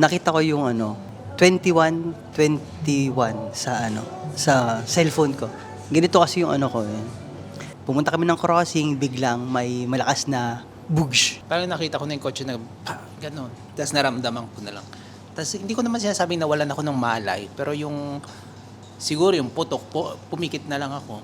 nakita ko yung ano, 21, 21 sa ano, sa cellphone ko. Ganito kasi yung ano ko eh. Pumunta kami ng crossing, biglang may malakas na bugsh. Parang nakita ko na yung kotse na pa, ganun. Tapos naramdaman ko na lang. Tapos hindi ko naman sinasabing nawalan ako ng malay. Pero yung, siguro yung putok po, pumikit na lang ako.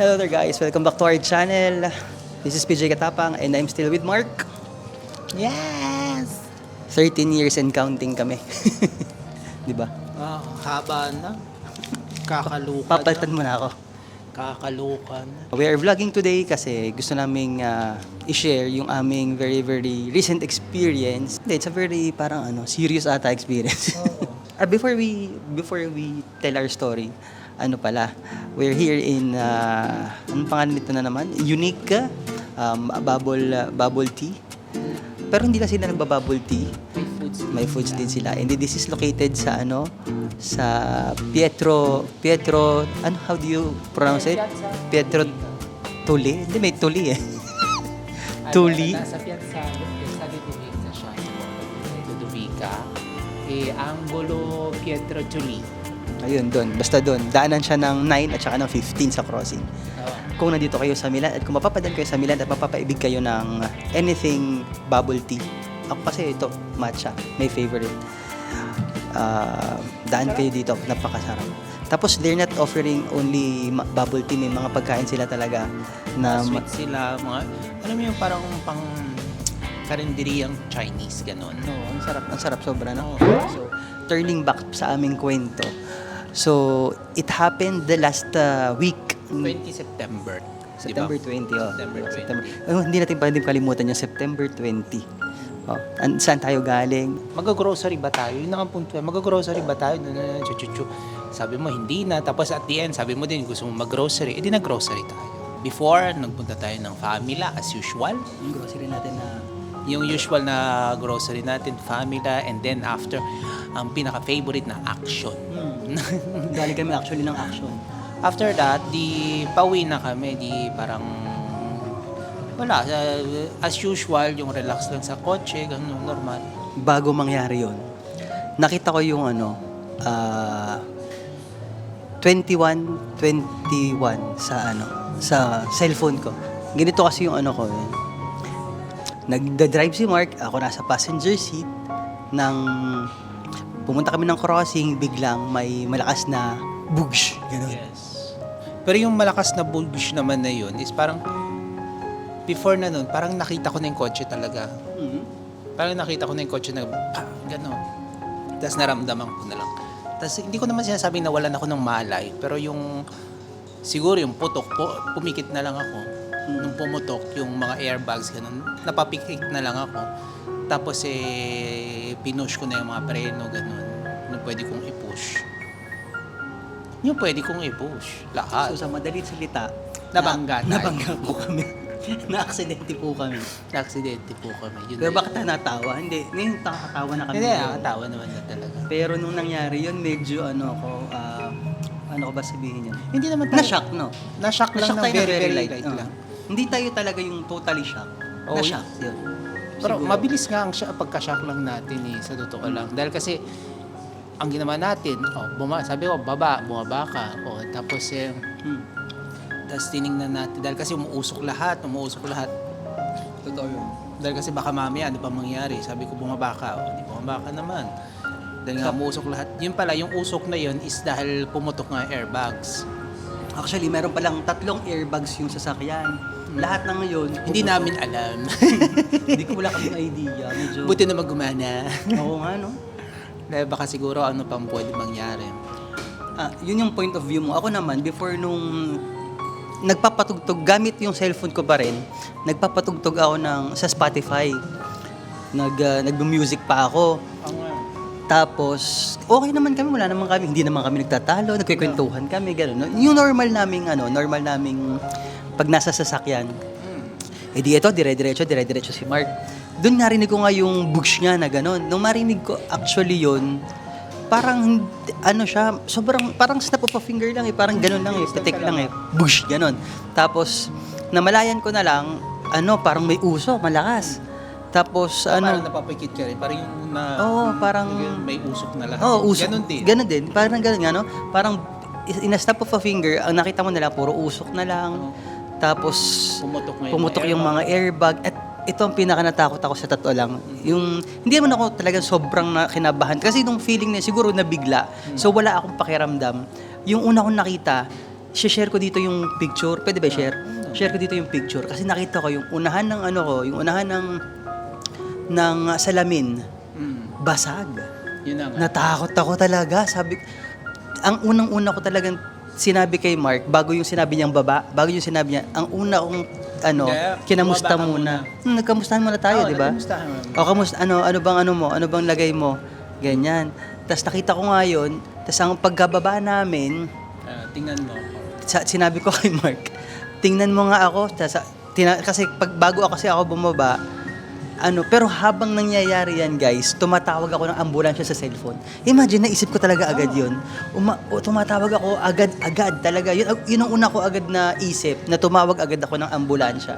Hello there guys, welcome back to our channel. This is PJ Katapang and I'm still with Mark. Yes! 13 years and counting kami. Di ba? Ah, haba na. Kakalukan Papalitan mo na ako. Kakalukan na. We are vlogging today kasi gusto naming ah, i-share yung aming very very recent experience. It's a very parang ano, serious ata experience. Ah, before we before we tell our story, ano pala, we're here in uh, anong pangalan nito na naman? Unique um, bubble uh, bubble tea. Pero hindi lang sila nagbabubble tea. May foods. May foods din sila. And this is located sa ano sa Pietro Pietro ano how do you pronounce it? Pietro Tuli? Hindi may Tuli eh. Tuli. Nasa Piazza, Piazza de Duvica siya. Duvica. Eh, Angolo Pietro Tuli. Ayun doon. Basta doon. Daanan siya ng 9 at saka ng 15 sa crossing. Kung nandito kayo sa Milan at kung mapapadan kayo sa Milan at mapapaibig kayo ng anything bubble tea. Ako kasi ito, matcha. May favorite. Ah, daan kayo dito. Napakasarap. Tapos they're not offering only bubble tea. May mga pagkain sila talaga na ma- sweet sila, mga, alam mo yung parang pang karinderiyang Chinese, ganun. No, ang sarap, ang sarap sobra no. Oo. So, turning back sa aming kwento. So, it happened the last uh, week. 20 September. September di 20, ba? oh. September 20. September. Oh, hindi natin pwedeng kalimutan yung September 20. Oh, an- saan tayo galing? Mag-grocery ba tayo? Yun ang punto. Mag-grocery ba tayo? Chuchuchu. Sabi mo, hindi na. Tapos at the end, sabi mo din, gusto mo mag-grocery. Eh, di nag-grocery tayo. Before, nagpunta tayo ng Famila as usual. Yung grocery natin na Yung usual na grocery natin, Famila. And then after, ang pinaka-favorite na action. hmm, galing kami actually ng action. After that, di pauwi na kami, di parang wala, uh, as usual, yung relax lang sa kotse, ganun, normal. Bago mangyari yon nakita ko yung ano, ah 21, 21 sa ano, sa cellphone ko. Ganito kasi yung ano ko eh. Nagda-drive si Mark, ako nasa passenger seat ng pumunta kami ng crossing, biglang may malakas na bugsh. Ganun. Yes. Pero yung malakas na bulbish naman na yun is parang before na nun, parang nakita ko na yung kotse talaga. Mhm. Parang nakita ko na yung kotse na pa, gano'n. Tapos naramdaman ko na lang. Tapos hindi ko naman sinasabing nawalan ako ng malay. Pero yung, siguro yung putok po, pumikit na lang ako. Nung pumutok, yung mga airbags, ganun, napapikit na lang ako. Tapos eh, pinush ko na yung mga preno, ganun. Yung pwede kong i-push. Yung pwede kong i-push. Lahat. So sa madalit salita, Nabangga na, tayo. nabangga po kami. Na-aksidente po kami. Na-aksidente po kami. Yun Pero na bakit tayo natawa? Hindi, ngayon nakakatawa na kami. Hindi, nakakatawa naman na talaga. Pero nung nangyari yun, medyo ano ko, ah, ano ko ba sabihin yun? Hindi naman tayo. Na-shock, no? Na-shock lang Na-shock ng very, very light, lang. Hindi tayo talaga yung totally shock. Oo, Na-shock yun. Pero Siguro. mabilis nga ang siya, pagka-shock lang natin eh, sa totoo lang. Dahil kasi, ang ginawa natin, oh, buma, sabi ko, baba, bumaba ka. Oh, tapos, eh, Hmm. tapos tiningnan natin. Dahil kasi umuusok lahat, umuusok lahat. Totoo yun. Dahil kasi baka mamaya, ano pa mangyari? Sabi ko, bumaba ka. O, di bumaba ka naman. Dahil nga umuusok lahat. Yun pala, yung usok na yun is dahil pumutok nga airbags. Actually, meron palang tatlong airbags yung sasakyan. Lahat ng yun. Hindi namin alam. Hindi ko wala kaming idea. Medyo... Buti naman gumana. Oo nga, no? Dahil baka siguro ano pang pwede mangyari. Ah, yun yung point of view mo. Ako naman, before nung nagpapatugtog, gamit yung cellphone ko pa rin, nagpapatugtog ako ng, sa Spotify. Nag, uh, nag-music pa ako. Tapos, okay naman kami, wala naman kami, hindi naman kami nagtatalo, nagkikwentuhan kami, gano'n. Yung normal naming, ano, normal naming pag nasa sasakyan. Eh di ito, dire-diretso, dire-diretso si Mark. Doon narinig ko nga yung bugs niya na gano'n. Nung marinig ko actually yon parang ano siya, sobrang parang snap of a finger lang eh, parang gano'n lang eh, patik lang eh, bugs gano'n. Tapos namalayan ko na lang, ano, parang may uso, malakas. Tapos Parang ano, napapikit ka rin. Parang yung na... Oo, parang- yung may usok na lahat. Oo, usok. Ganon din. Ganon din. Parang ganon nga, no? Parang in a snap of a finger, ang nakita mo nila, puro usok na lang. Tapos, Pumutok nga yung pumutok mga yung mga airbag. At ito ang pinaka natakot ako sa totoo lang. Yung, hindi naman ako talagang sobrang na, kinabahan. Kasi nung feeling na siguro nabigla. So, wala akong pakiramdam. Yung una kong nakita, share ko dito yung picture. Pwede ba share? Share ko dito yung picture. Kasi nakita ko yung unahan ng ano ko, yung unahan ng ng salamin, Mm. basag. Yun na nga. Natakot ako talaga. Sabi, ang unang-una ko talagang sinabi kay Mark, bago yung sinabi niyang baba, bago yung sinabi niya, ang una kong, ano, Kaya, kinamusta ka muna. Hmm, nagkamustahan muna tayo, Oo, di ba? O, kamusta, ano, ano bang ano mo? Ano bang lagay mo? Ganyan. Tapos nakita ko nga yun, tapos ang pagkababa namin, Ah, tingnan mo. sa, sinabi ko kay Mark, tingnan mo nga ako, tas, tina, kasi pag bago ako kasi ako bumaba, ano, pero habang nangyayari yan, guys, tumatawag ako ng ambulansya sa cellphone. Imagine, naisip ko talaga agad yun. Uma, o, tumatawag ako agad-agad talaga. Yun, yun ang una ko agad na isip, na tumawag agad ako ng ambulansya.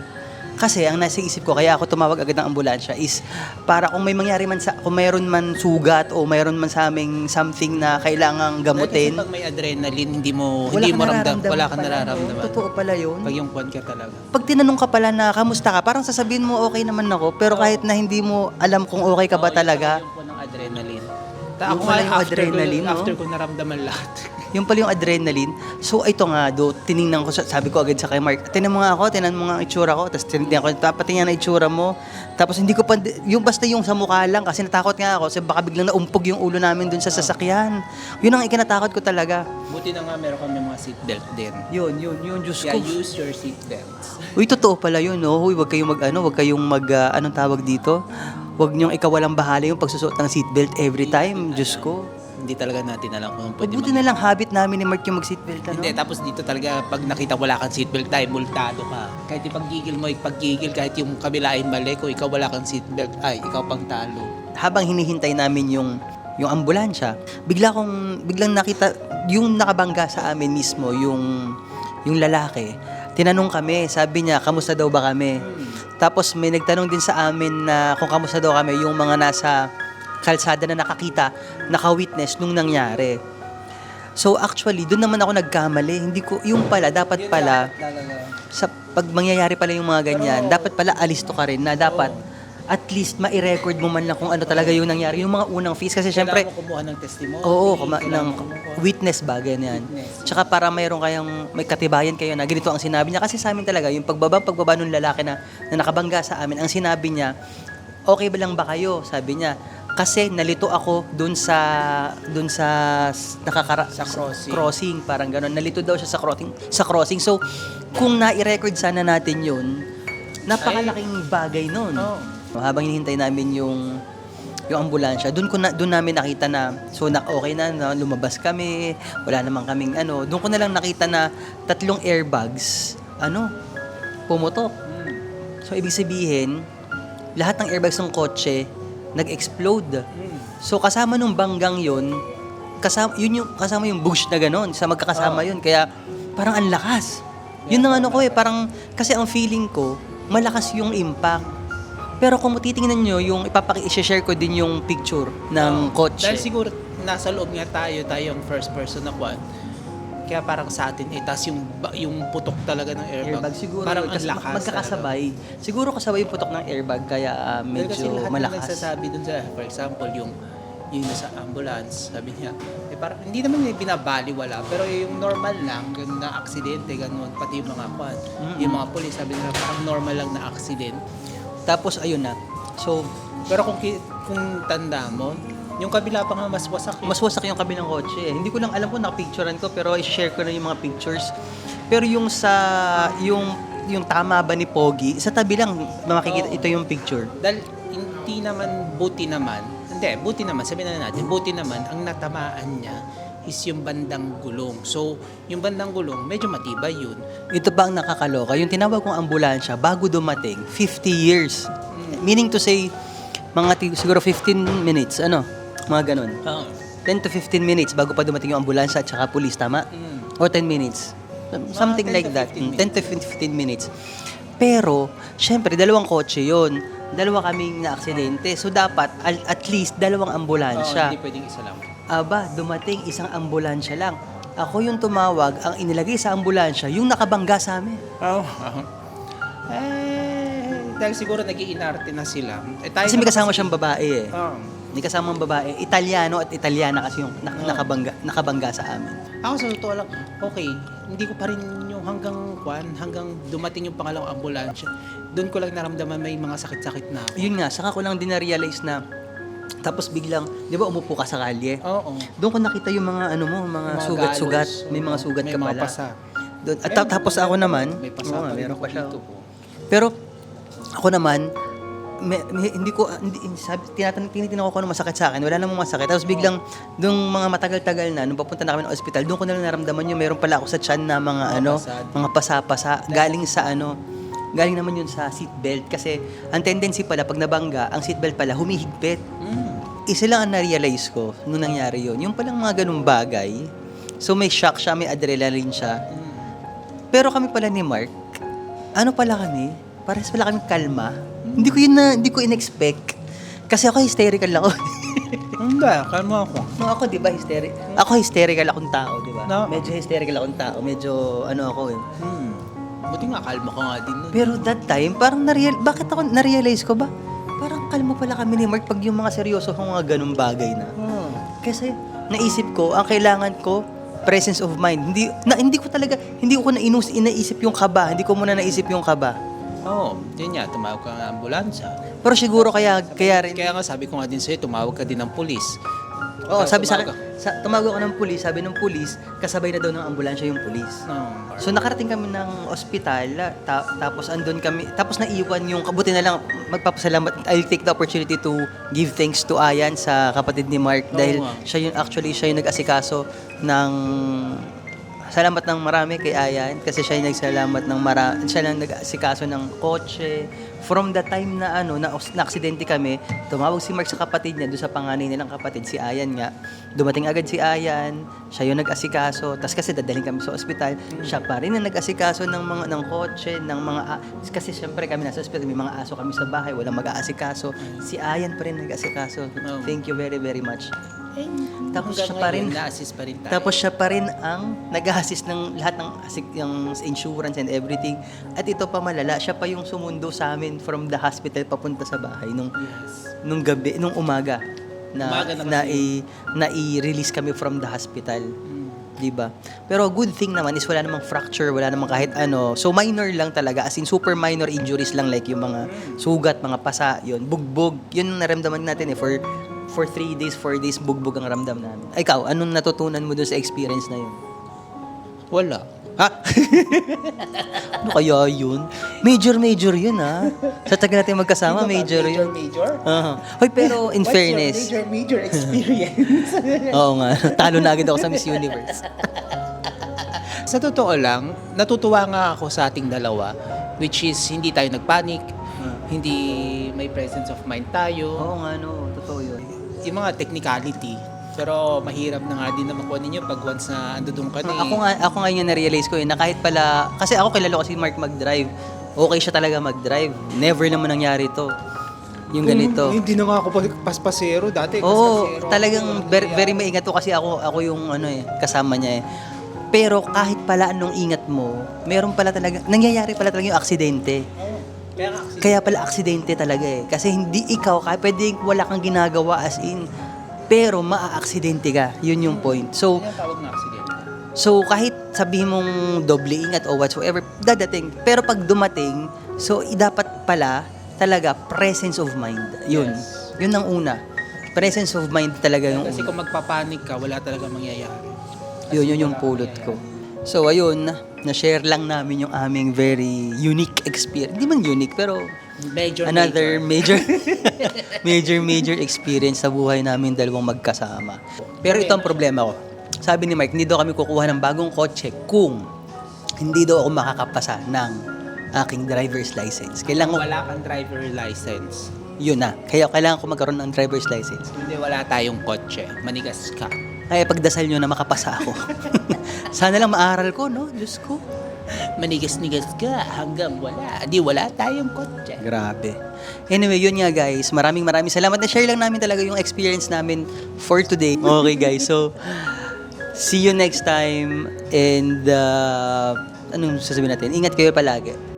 Kasi ang nasa isip ko, kaya ako tumawag agad ng ambulansya is para kung may mangyari man sa, kung mayroon man sugat o mayroon man sa aming something na kailangang gamutin, kasi pag may adrenaline, hindi mo, wala hindi mo ramdam, wala kang nararamdaman. Totoo pala yun. Pag yung kwan ka talaga. Pag tinanong ka pala na kamusta ka, parang sasabihin mo okay naman ako, pero kahit na hindi mo alam kung okay ka ba Oo, talaga, Yung, yung kwan ng adrenaline. Yung Ako yung after adrenaline, ko, no? after ko naramdaman lahat. yung pala yung adrenaline. So ito nga do, tiningnan ko, sa- sabi ko agad sa kay Mark, tinan mo nga ako, tinan mo nga ang itsura ko, tapos tinignan ko, papatingnan na itsura mo. Tapos hindi ko pa, yung basta yung sa mukha lang, kasi natakot nga ako, kasi baka biglang naumpog yung ulo namin dun sa sasakyan. Yun ang ikinatakot ko talaga. Buti na nga meron kami mga seatbelt din. Yun, yun, yun, Diyos Kaya ko. use your seatbelts. Uy, totoo pala yun, no? Uy, wag kayong mag, ano, wag kayong mag, ah, anong tawag dito? Wag niyong ikawalang bahala yung pagsusuot ng seatbelt every time, Diyos ko. Hindi talaga natin alam kung pwede Mabuti na lang habit namin ni Mark yung mag-seatbelt, ano? Hindi, tapos dito talaga pag nakita wala kang seatbelt tayo, multado ka. Kahit ipaggigil mo, ipaggigil, kahit yung kabila ay mali, kung ikaw wala kang seatbelt, ay, ikaw pang talo. Habang hinihintay namin yung yung ambulansya, bigla kong biglang nakita yung nakabangga sa amin mismo yung yung lalaki. Tinanong kami, sabi niya, kamusta daw ba kami? Tapos may nagtanong din sa amin na kung kamusta daw kami yung mga nasa kalsada na nakakita, naka-witness nung nangyari. So actually, doon naman ako nagkamali. Hindi ko, yung pala, dapat pala, sa pag mangyayari pala yung mga ganyan, dapat pala alisto ka rin na dapat at least ma-record mo man lang kung ano talaga yung nangyari. Yung mga unang phase. Kasi syempre, Kailangan mo kumuha ng testimony. oo, kuma- ng witness ba, ganyan. Witness. Tsaka para mayroon kayang, may katibayan kayo na ganito ang sinabi niya. Kasi sa amin talaga, yung pagbaba, pagbaba ng lalaki na, na nakabangga sa amin, ang sinabi niya, okay ba lang ba kayo? Sabi niya, kasi nalito ako dun sa dun sa nakakara Sa crossing. crossing parang gano'n nalito daw siya sa crossing sa crossing so kung na-record sana natin yun napakalaking bagay nun Oo. habang hinihintay namin yung yung ambulansya doon ko na doon namin nakita na so na okay na, na lumabas kami wala namang kaming ano doon ko na lang nakita na tatlong airbags ano pumutok Hmm. so ibig sabihin lahat ng airbags ng kotse nag-explode. So kasama nung banggang yun, kasama, yun yung, kasama yung bush na gano'n, sa magkakasama Oo. yun. Kaya parang ang lakas. Yun ang ano ko eh, parang, kasi ang feeling ko, malakas yung impact. Pero kung titingnan nyo, yung ipapaki, share ko din yung picture ng Oo. kotse. Dahil siguro nasa loob nga tayo, tayo yung first person na kwan. Kaya parang sa atin, eh, tas yung, yung putok talaga ng airbag. airbag siguro Parang ang kasi lakas. magkakasabay. Siguro kasabay yung putok ng airbag kaya ah, Dahil kasi medyo lahat malakas. nagsasabi dun sa, for example, yung yung nasa ambulance, sabi niya, eh parang hindi naman yung binabaliwala, pero yung normal lang, ganun na aksidente, ganun, pati yung mga kwan. Mm-mm. Yung mga pulis, sabi nila, parang normal lang na accident. Tapos ayun na. So, Pero kung, kung tanda mo, yung kabila pa nga mas wasak. eh. mas wasak yung kabilang kotse. eh. Hindi ko lang alam kung nakapicturean ko pero i-share ko na yung mga pictures. Pero yung sa yung yung tama ba ni Pogi, sa tabi lang makikita Oo. ito yung picture. Dahil hindi naman, buti naman, hindi, buti naman, sabihin na natin, buti naman, ang natamaan niya, is yung bandang gulong. So, yung bandang gulong, medyo matibay yun. Ito ba ang nakakaloka? Yung tinawag kong ambulansya, bago dumating, 50 years. Meaning to say, mga siguro 15 minutes, ano? Mga ganun. Oo. 10 to 15 minutes bago pa dumating yung ambulansya at saka police, tama? Mm. O 10 minutes. Something 10 like to that. 15 Mm, 10 to 15 minutes. Pero, syempre, dalawang kotse yon Dalawa kaming na-aksidente. So, dapat, al- at least, dalawang Oo, ambulansya. hindi pwedeng isa lang. Aba, dumating isang ambulansya lang. Ako yung tumawag, ang inilagay sa ambulansya, yung nakabangga sa amin. Oo. Eh, dahil siguro nag na sila. Eh, tayo Kasi may naman kasama siyang babae eh. Oo. May kasamang babae. Italiano at Italiana kasi yung na- Oo. nakabangga, nakabangga sa amin. Ako sa totoo lang, okay, hindi ko pa rin yung hanggang kwan, hanggang dumating yung pangalawang ambulansya. Doon ko lang naramdaman may mga sakit-sakit na ako. Yun nga, saka ko lang din na-realize na tapos biglang, di ba umupo ka sa kalye? Oo. Doon ko nakita yung mga ano mo, mga Mga sugat-sugat. galos, May mga oo. sugat may ka mga pala. pasa. Doon. At ta- tapos ako naman, May pasa oo nga, pa rin meron ako pa siya. dito po. Pero ako naman, me- me- hindi ko hindi sabi tinatanong tinitingnan ko kung ano masakit sa akin. Wala namang masakit. Tapos biglang nung mga matagal-tagal na nung papunta na kami ng ospital, doon ko na lang naramdaman yung meron pala ako sa tiyan na mga ano, mga pasa-pasa galing sa ano galing naman yun sa seatbelt kasi ang tendency pala pag nabangga, ang seatbelt pala humihigpit. Mm. Isa lang ang na-realize ko nung nangyari yun. Yung palang mga ganung bagay. So may shock siya, may adrenaline siya. Mm. Pero kami pala ni Mark, ano pala kami? Parehas pala kami kalma. Hindi ko yun na, hindi ko in-expect. Kasi ako hysterical ako. Hindi, kalma ako. no, ako, di ba, hysterical? Ako hysterical akong tao, di ba? No. Medyo hysterical akong tao. Medyo, ano ako eh. Hmm. Buti nga, kalma ka nga din nun. Pero that time, parang nareal, bakit ako, na-realize ko ba? Parang kalma pala kami ni Mark pag yung mga seryoso kong mga ganung bagay na. Hmm. Kasi naisip ko, ang kailangan ko, presence of mind. Hindi na hindi ko talaga hindi ko na inus inaisip yung kaba. Hindi ko muna naisip yung kaba. Oo, yun nga, tumawag ka ng ambulansya. Pero siguro kaya kaya rin Kaya nga sabi ko nga din sa'yo, tumawag ka din ng pulis. Oo, sabi sa akin, Tumawag sa, tumawag ako ng pulis, sabi ng pulis, kasabay na daw ng ambulansya yung pulis. No. So nakarating kami ng ospital, ta- tapos andun kami, tapos naiwan yung, kabuti na lang, magpapasalamat, I'll take the opportunity to give thanks to Ayan sa kapatid ni Mark Oo dahil nga. siya yung, actually, siya yung nag-asikaso ng, salamat ng marami kay Ayan kasi siya yung nagsalamat ng marami, siya lang nag-asikaso ng kotse. From the time na ano, na, na aksidente kami, tumawag si Mark sa kapatid niya, doon sa panganay nilang kapatid, si Ayan nga. Dumating agad si Ayan, siya yung nag-asikaso. Tapos kasi dadalhin kami sa ospital, siya pa rin ang nag-asikaso ng mga ng kotse, ng mga a- kasi syempre kami nasa ospital, may mga aso kami sa bahay, walang mag-aasikaso. Si Ayan pa rin nag-asikaso. Oh. Thank you very very much. Tapos siya pa rin- Na-assist pa rin tayo. Tapos siya pa rin ang nag-assist ng lahat ng asik- yung insurance and everything. At ito pa malala, siya pa yung sumundo sa amin from the hospital papunta sa bahay nung Yes. nung gabi, nung umaga na Umaga na i, na i-release kami from the hospital. Mm. 'Di ba? Pero good thing naman is wala namang fracture, wala namang kahit ano. So minor lang talaga, as in super minor injuries lang like yung mga sugat, mga pasa, yun, bugbog. Yun ang naramdaman natin eh for for three days, four days, bugbog ang ramdam namin. Ikaw, anong natutunan mo dun sa experience na yun? Wala. Ha? ano kaya yun? Major, major yun ha. Sa tagal natin magkasama, major yun. Major? Aha. Hoy, pero in fairness, major, major experience? Oo nga, talo na agad ako sa Miss Universe. sa totoo lang, natutuwa nga ako sa ating dalawa, which is hindi tayo nagpanik, hindi may presence of mind tayo, Oo nga, no, totoo yun. yung mga technicality. Pero mahirap na nga din na makuha ninyo pag once na andudong ka na eh. Ako nga, ako nga yung na-realize ko eh, na kahit pala, kasi ako kilala ko si Mark mag-drive. Okay siya talaga mag-drive. Never naman nangyari to. Yung ganito. Hindi na nga ako pa- paspasero dati. Oo, paspasero talagang ako. very, very maingat to kasi ako ako yung ano eh, kasama niya eh. Pero kahit pala anong ingat mo, meron pala talaga, nangyayari pala talaga yung aksidente. Kaya nga, kasi- Kaya pala aksidente talaga eh. Kasi hindi ikaw, kaya pwedeng wala kang ginagawa as in, pero maa-aksidente ka. Yun yung point. So, Yan ang tawag na accident. So kahit sabihin mong doble ingat o whatsoever, dadating. Pero pag dumating, so i- dapat pala talaga presence of mind. Yun. Yes. Yun ang una. Presence of mind talaga yung Kasi una. kung magpapanik ka, wala talaga mangyayari. Yun, yun yung pulot ko. So ayun, na-share lang namin yung aming very unique experience. Hindi man unique, pero Major, another major. major major major experience sa buhay namin dalawang magkasama. Pero ito ang problema ko. sabi ni Mark, hindi daw kami kukuha ng bagong kotse kung hindi daw ako makakapasa ng aking driver's license. Kailangan, Wala kang driver license. yun na. Kaya kailangan ko magkaroon ng driver's license. Hindi wala tayong kotse. Manigas ka. Kaya pagdasal nyo na makapasa ako. Sana lang maaral ko, no? Diyos ko. Manigas-nigas ka hanggang wala. Di wala tayong kotse. Grabe. Anyway, yun nga guys. Maraming maraming salamat. Na-share lang namin talaga yung experience namin for today. Okay guys, so see you next time and uh, anong sasabihin natin? Ingat kayo palagi.